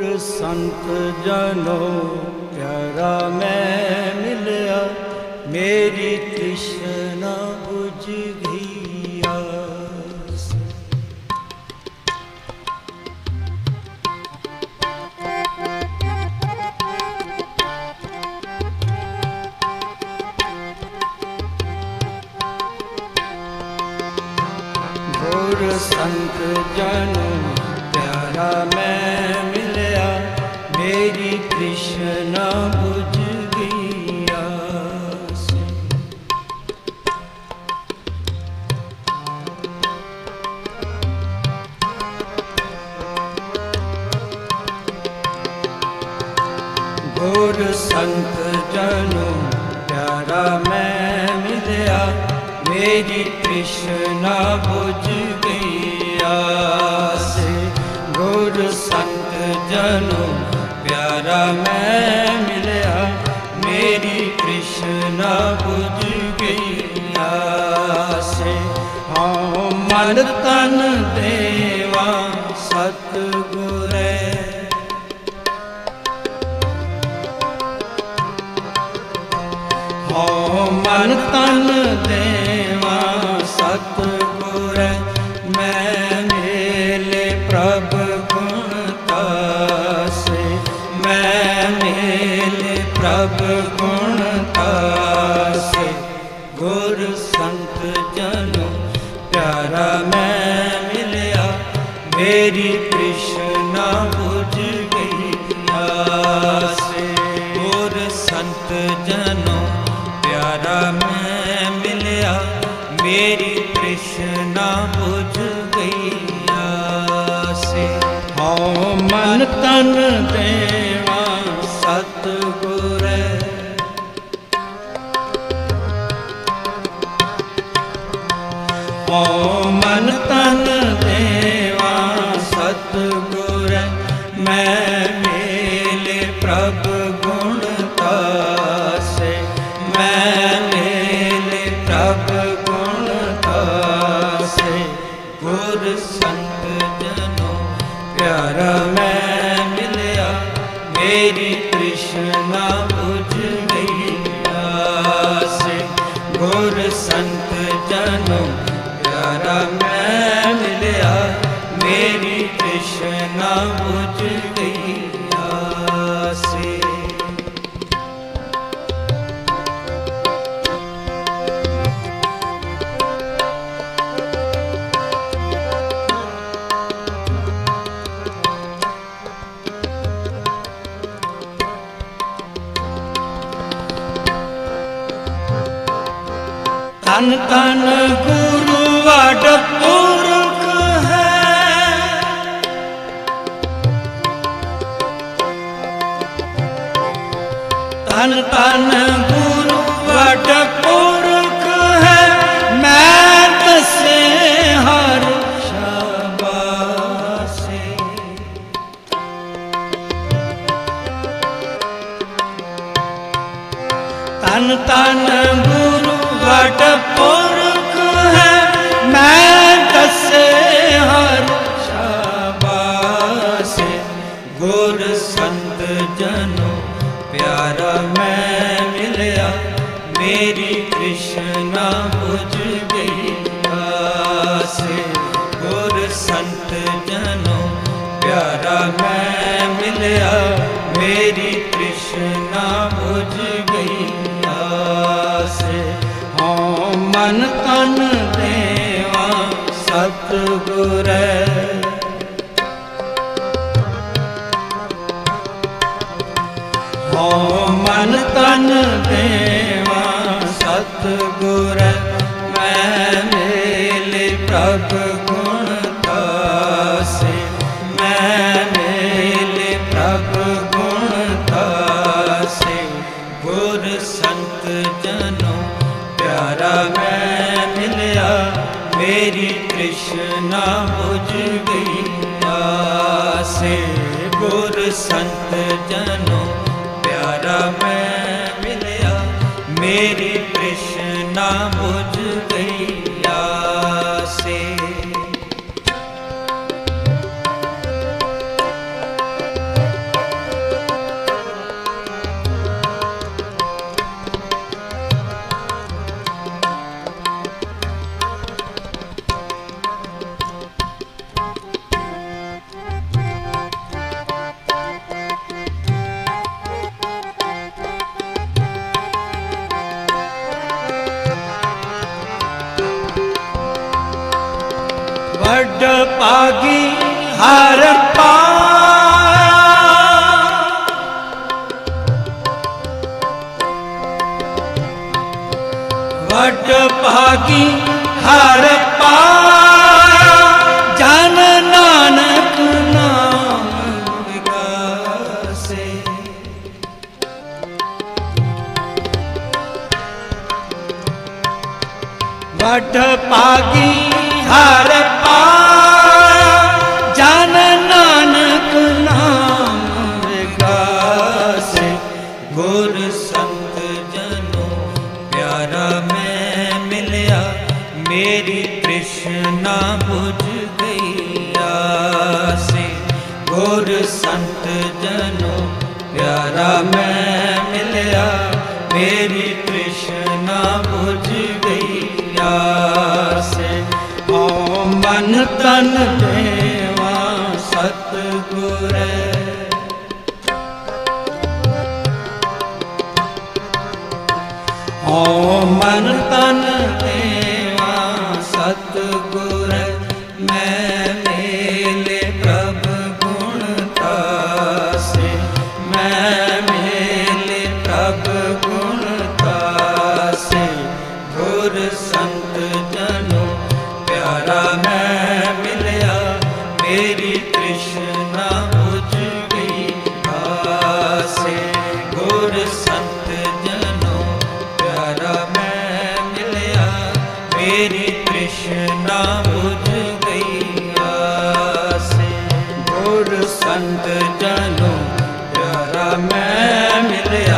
ਗੁਰ ਸੰਤ ਜਨੋ ਪਿਆਰਾ ਮੈਂ ਮਿਲਿਆ ਮੇਰੀ ਤ੍ਰਿਸ਼ਨਾ ਬੁਝ ਗਈ ਗੁਰ ਸੰਤ ਜਨੋ ਗੁਰ ਸੰਤ ਜਨੋ ਪਿਆਰਾ ਮੈਂ ਮਿਲਿਆ, ਮੇਰੀ ਤ੍ਰਿਸ਼ਨਾ ਬੁਝ ਗਈ ਆਸ। ਗੁਰ ਸੰਤ ਜਨੋ ਪਿਆਰਾ ਮੈਂ ਮਿਲਿਆ, ਮੇਰੀ ਤ੍ਰਿਸ਼ਨਾ ਬੁਝ ਗਈ ਆਸ। ਹਾਂ, ਮਨ ਤਨ ਦੇਵਾ ਹਉ ਤਨ ਦੇਵਾ ਸਤ ਗੁਰ ਮੈਂ ਮੇਲੇ ਪ੍ਰਭ ਗੁਣ ਤਾਸੇ। ਮੈਂ ਮੇਲੇ ਪ੍ਰਭ ਗੁਣ ਤਾਸੇ। ਗੁਰ ਸੰਤ ਜਨੋ, ਪਿਆਰਾ ਮੈਂ ਮਿਲਿਆ, ਮੇਰੀ ਕ੍ਰਿਸ਼ਨ ਪਿਆਰਾ ਮੈਂ ਮਿਲਿਆ। ਮੇਰੀ ਤ੍ਰਿਸ਼ਨਾ ਬੁਝ ਗਈ ਆਸੇ ਹਉ ਮਨ ਤਨ ਦੇਵਾ ਸਤ ਗੁਰੇ ਓ ਮਨ ਤਨ ਤਨ ਤਨ ਗੁਰੂ ਵਡ ਪੁਰਖ ਹੈ। ਤਨ ਤਨ ਗੁਰੂ ਵਡ ਪੁਰਖ ਹੈ। ਮੈਂ ਤਸੇ ਹਰ ਸ਼ਾਬਾਸੇ। ਤਨ ਤਨ ਗੁਰੂ ਵਡ ਪੁਰਖ ਹੈ। ਮੈਂ ਦਸੇ ਹਰ ਸ਼ਾਬਾਸੇ ਗੁਰ ਸੰਤ ਜਨੋ ਪਿਆਰਾ ਮੈਂ ਮਿਲਿਆ। ਮੇਰੀ ਕ੍ਰਿਸ਼ਨਾ ਬੁਝ ਗਈ ਆਸੇ ਗੁਰ ਸੰਤ ਜਨੋ ਪਿਆਰਾ ਮੈਂ ਮਿਲਿਆ। ਮੇਰੀ ਕ੍ਰਿਸ਼ਨਾ ਬੁਝ ਮਨ ਤਨ ਦੇਵਾ ਸਤ ਗੁਰੈ ਹਉ ਮਨ ਤਨ ਦੇਵਾ ਸਤ ਗੁਰ ਮੈਂ ਮੇਲੇ ਪ੍ਰਭ ਗੁਣ ਤਾਸੇ ਮੈਂ ਮੇਲੇ ਪ੍ਰਭ ਗੁਣ ਤਾਸੇ ਗੁਰ ਸੰਤ ਜਨੋ ਪਿਆਰਾ ਮੈਂ ਮਿਲਿਆ, ਮੇਰੀ ਤ੍ਰਿਸ਼ਨਾ ਬੁਝ ਗਈ। ਆਸੇ ਗੁਰ ਸੰਤ ਜਨੋ, ਪਿਆਰਾ ਮੈਂ ਮਿਲਿਆ, ਮੇਰੀ ਤ੍ਰਿਸ਼ਨਾ ਬੁਝ ਭਾਗੀ ਹਰ ਪਾਇਆ ਵਡ ਭਾਗੀ ਹਰ ਪਾਇਆ ਜਨ ਨਾਨਕ ਨਾਮ ਵਿਗਾਸੇ ਵਡ ਭਾਗੀ ਹਰ ਸੰਤ ਜਨੋ, ਪਿਆਰਾ ਮੈਂ ਮਿਲਿਆ, ਮੇਰੀ ਤ੍ਰਿਸ਼ਨਾ ਬੁਝ ਗਈ ਆਸੇ। ਓ ਮਨ ਤਨ ਦੇਵਾ, ਸਤਿਗੁਰੇ। ਓ ਮਨ ਤਨ ਦੇਵਾ ਸੰਤ ਜਨੋ ਪਿਆਰਾ ਮੈਂ ਮਿਲਿਆ